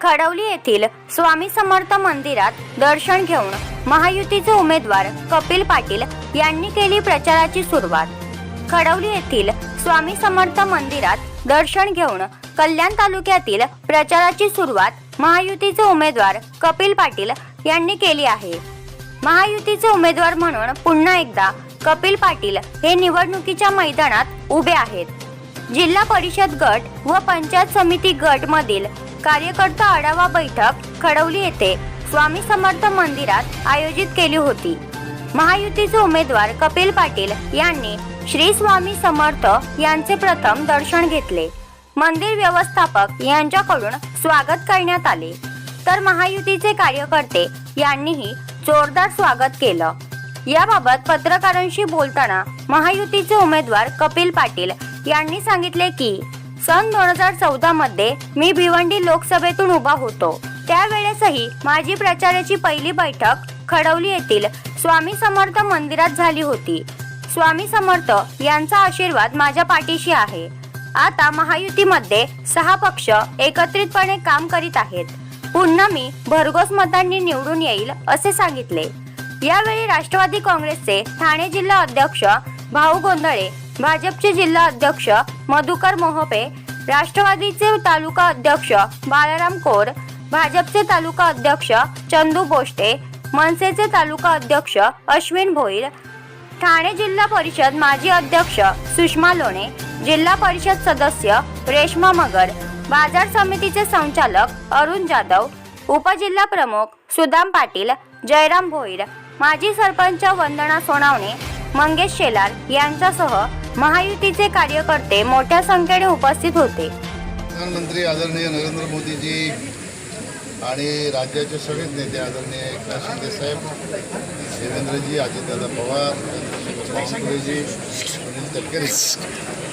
खडवली येथील स्वामी समर्थ मंदिरात दर्शन घेऊन महायुतीचे उमेदवार कपिल पाटील यांनी केली प्रचाराची सुरुवात. खडवली येथील स्वामी समर्थ मंदिरात दर्शन घेऊन कल्याण तालुक्यातील प्रचाराची सुरुवात महायुतीचे उमेदवार कपिल पाटील यांनी केली आहे. महायुतीचे उमेदवार म्हणून पुन्हा एकदा कपिल पाटील हे निवडणुकीच्या मैदानात उभे आहेत. जिल्हा परिषद गट व पंचायत समिती गट मधील कार्यकर्ता आढावा बैठक खडवली येथे. स्वामी समर्थ मंदिरात आयोजित केली होती. महायुतीचे उमेदवार कपिल पाटील यांनी श्री स्वामी समर्थ यांचे प्रथम दर्शन घेतले. मंदिर व्यवस्थापक यांच्याकडून स्वागत करण्यात आले. तर महायुतीचे कार्यकर्ते यांनीही जोरदार स्वागत केलं. याबाबत पत्रकारांशी बोलताना महायुतीचे उमेदवार कपिल पाटील यांनी सांगितले की सन दोन हजार चौदा मध्ये मी भिवंडी लोकसभेतून उभा होतो. त्यावेळेसही माझी प्रचाराची पहिली बैठक खडवली येथील स्वामी समर्थ मंदिरात झाली होती. स्वामी समर्थ यांचा आशीर्वाद माझ्या पाठीशी आहे. आता महायुतीमध्ये सहा पक्ष एकत्रितपणे काम करीत आहेत. पुन्हा मी भरघोस मतांनी निवडून येईल असे सांगितले. यावेळी राष्ट्रवादी काँग्रेसचे ठाणे जिल्हा अध्यक्ष भाऊ गोंधळे भाजपचे जिल्हा अध्यक्ष मधुकर मोहपे राष्ट्रवादीचे तालुका अध्यक्ष बाळाराम कोर भाजपचे तालुका अध्यक्ष चंदू बोष्टे मनसेचे तालुका अध्यक्ष अश्विन भोईर ठाणे जिल्हा परिषद माजी अध्यक्ष सुषमा लोणे जिल्हा परिषद सदस्य रेश्मा मगर बाजार समितीचे संचालक अरुण जाधव उपजिल्हा प्रमुख सुदाम पाटील जयराम भोईर माजी सरपंच वंदना सोनावणे मंगेश शेलार यांच्यासह महायुतीचे कार्यकर्ते मोठ्या संख्येने उपस्थित होते. प्रधानमंत्री आदरणीय नरेंद्र मोदीजी आणि राज्याचे सगळेच नेते आदरणीय एकनाथ शिंदे साहेब देवेंद्रजी अजितदादा पवार बावनकुळेजी सुनील तटकरे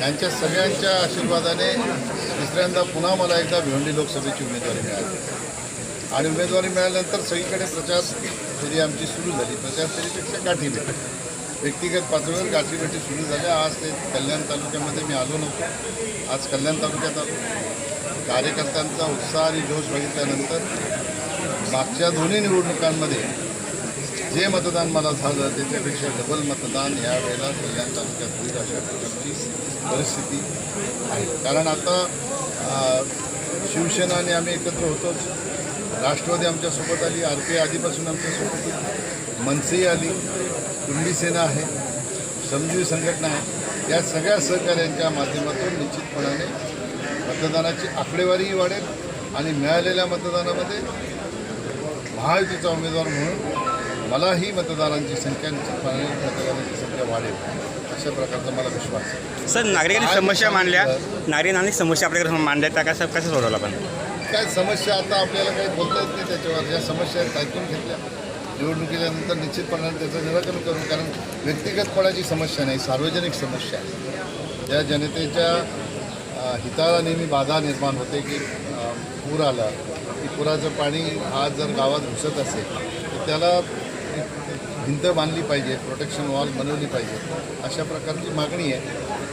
यांच्या सगळ्यांच्या आशीर्वादाने तिसऱ्यांदा पुन्हा मला एकदा भिवंडी लोकसभेची उमेदवारी मिळाली. आणि उमेदवारी मिळाल्यानंतर सगळीकडे प्रचार फेरी आमची सुरू झाली. प्रचार फेरीपेक्षा गाठी मिळाली. व्यक्तिगत पातळीवर गाठीभेटी सुरू झाल्या. आज ते कल्याण तालुक्यामध्ये मी आलो नव्हतो. आज कल्याण तालुक्यात आलो कार्यकर्त्यांचा उत्साह आणि जोश बघितल्यानंतर मागच्या दोन्ही निवडणुकांमध्ये जे मतदान मला झालं त्याच्यापेक्षा डबल मतदान या वेळेला कल्याण तालुक्यात होईल अशा प्रकारची परिस्थिती आहे. कारण आता शिवसेना आणि आम्ही एकत्र होतोच. राष्ट्रवादी आमच्यासोबत आली आर पी आधीपासून आमच्यासोबत मनसेही आली. कुंडी सेना आहे समजून संघटना आहे या सगळ्या सहकार्यांच्या माध्यमातून निश्चितपणाने मतदानाची आकडेवारीही वाढेल आणि मिळालेल्या मतदानामध्ये महायुतीचा उमेदवार म्हणून मलाही मतदारांची संख्या निश्चितपणे मतदारांची संख्या वाढेल अशा प्रकारचा मला विश्वास आहे. सर नागरिकांनी समस्या मांडल्या. नागरिकांनी समस्या आपल्याकडे मांडल्या त्या कसं कसं सोडवलं आपण? काय समस्या आता आपल्याला काही बोलता येत नाही त्याच्यावर. ज्या समस्या आहेत ऐकून घेतल्या. निवडणुकीनंतर निश्चितपणाने त्याचं निराकरण करू कारण व्यक्तिगतपणाची समस्या नाही सार्वजनिक समस्या आहे. ज्या जनतेच्या हिताला नेहमी बाधा निर्माण होते की पूर आला की पुराचं पाणी आज जर गावात घुसत असेल तर त्याला भिंत बांधली पाहिजे प्रोटेक्शन वॉल बनवली पाहिजे अशा प्रकारची मागणी आहे.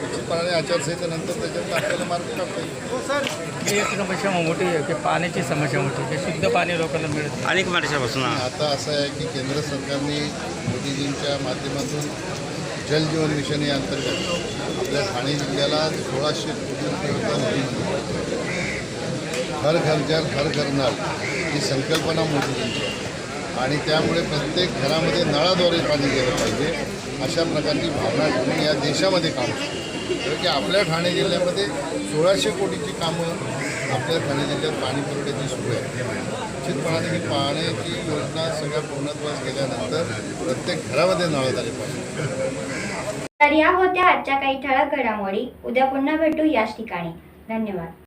निश्चितपणाने आचारसंहितेनंतर त्याच्यात आपल्याला मार्ग काढता येईल. ही एक समस्या मोठी आहे की पाण्याची समस्या मोठी आहे की शुद्ध पाणी लोकांना मिळत नाही. अनेक वर्षापासून आता असं आहे की केंद्र सरकारने मोदीजींच्या माध्यमातून जल जीवन मिशन या अंतर्गत आपल्या ठाणे जिल्ह्याला सोळाशे कोटी रुपये निधी हर घर जल हर घर नल ही संकल्पना मोदीजींची आहे. आणि त्यामुळे प्रत्येक घरामध्ये नळाद्वारे पाणी गेलं पाहिजे. अशा प्रकारची भावना ठेवून या देशामध्ये काम सुरू कारण की आपल्या ठाणे जिल्ह्यामध्ये सोळाशे कोटीची कामं आपल्या ठाणे जिल्ह्यात पाणी पुरवठ्याची सुरू आहे निश्चितपणाने ही पाण्याची योजना सगळ्या पूर्णत्वास गेल्यानंतर प्रत्येक घरामध्ये नळाद्वारे पाहिजे तर या होत्या आजच्या काही ठळक घडामोडी. उद्या पुन्हा भेटू याच ठिकाणी. धन्यवाद.